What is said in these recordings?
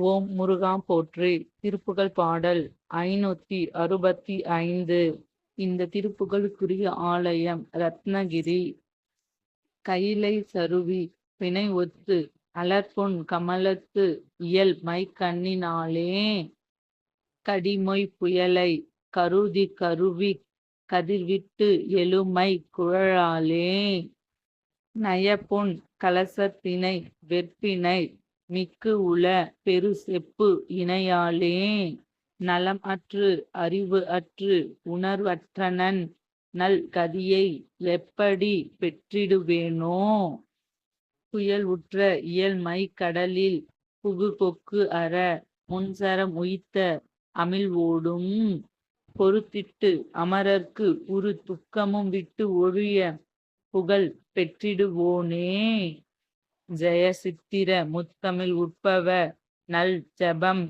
ஓம் முருகா போற்றி. திருப்புகழ் பாடல் ஐநூத்தி அறுபத்தி ஐந்து. இந்த திருப்புகழுக்குரிய ஆலயம் ரத்னகிரி. கைலை சருவி பிணை ஒத்து அலர்பொன் கமலத்து இயல் மை கண்ணினாலே கடிமொய் புயலை கருதி கருவி கதிர்விட்டு எழுமை குழலாலே. நயப்பொன் கலசத்தினை வெற்பினை மிக்கு உள பெரு செப்பு இணையாலே நலம் அற்று அறிவு அற்று உணர்வற்றனன் நல் கதியை எப்படி பெற்றிடுவேனோ? புயல் உற்ற இயல்மை கடலில் புகு கொக்கு அற முன்சரம் உய்த்த அமிழ்வோடும் பொறுத்திட்டு அமரர்க்கு உரு துக்கமும் விட்டு ஒழிய புகழ் பெற்றிடுவோனே. ஜெய சித்திர முத்தமிழ் உட்பவ நல் ஜபம்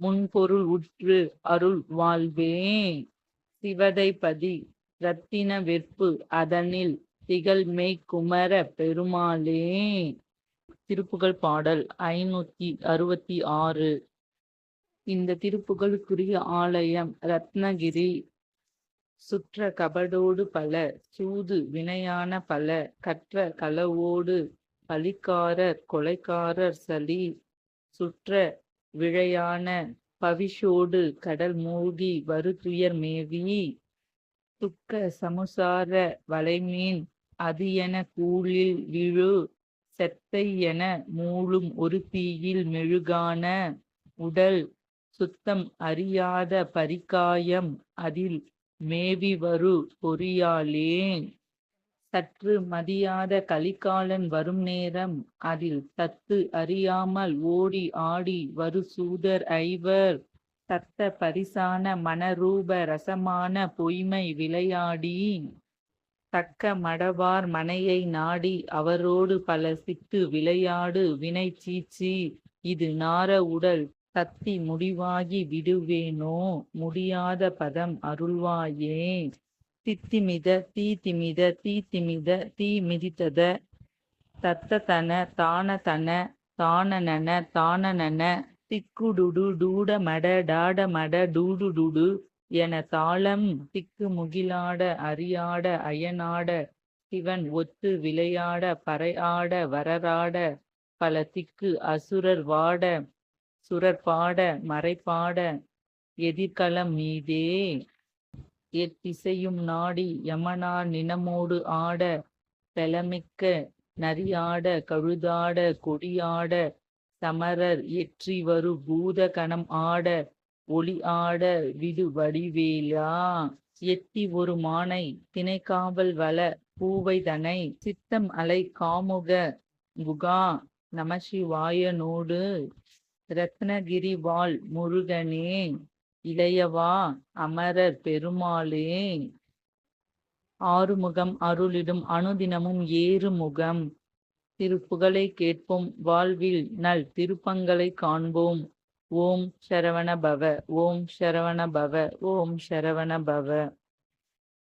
முன்பொருள் உற்று அருள் வாழ்வே. சிவதைபதி ரத்தின வெற்பு அதனில் திகழ்மை குமர பெருமாளே. திருப்புகழ் பாடல் ஐநூத்தி அறுபத்தி ஆறு. இந்த திருப்புகழுக்குரிய ஆலயம் ரத்னகிரி சுற்ற கபடோடு பல சூது வினையான பல கற்ற களவோடு பலிக்காரர் கொலைக்காரர் சலி சுற்ற விழையான பவிஷோடு கடல் மூழ்கி வருதுயர் மேவி துக்க சமுசார வலைமீன் அது என கூழில் விழு செத்தை என மூழும் ஒரு தீயில் மெழுகான உடல் சுத்தம் அறியாத பரிகாயம் அதில் மேவி வரு பொறியாலேன் சற்று மதியாத கலிகாலன் வரும் நேரம் அதில் தத்து அறியாமல் ஓடி ஆடி வரு சூதர் ஐவர். தத்த பரிசான மனரூப ரசமான பொய்மை விளையாடி. தக்க மடவார் மனையை நாடி அவரோடு பல சித்து விளையாடு வினை சீச்சி. இது நார உடல் தத்தி முடிவாகி விடுவேனோ? முடியாத பதம் அருள்வாயே. தித்திமித தீ திமித தீ திமித தீ மிதித்தத தத்ததன தானதன தானனன தானனன. திக்குடுடு டூட மட டாட மட டூடு டுடு என தாளம் திக்கு முகிலாட அறியாட அயனாட. சிவன் ஒத்து விளையாட பறையாட வரராட. பல திக்கு அசுரர் வாட சுரர் பாட மறைப்பாட எதிர்களம் மீதே எத்திசையும் நாடி யமனார் நினமோடு ஆட பெலமிக்க நரியாட கழுதாட கொடியாட சமரர் எற்றி வரு பூத கணம் ஆட ஒளி ஆட விடு வடிவேலா. எத்தி ஒரு மானை திணைக்காவல் வள பூவை தனை சித்தம் அலை காமுக குகா நமசிவாயனோடு ரத்னகிரி வாழ் முருகனே. இளையவா அமரர் பெருமாளே. ஆறுமுகம் அருளிடும் அனுதினமும் ஏறு முகம் திருப்புகழை கேட்போம் வாழ்வில் நல் திருப்பங்களை காண்போம். ஓம் சரவண பவ ஓம் சரவண பவ ஓம் சரவண பவ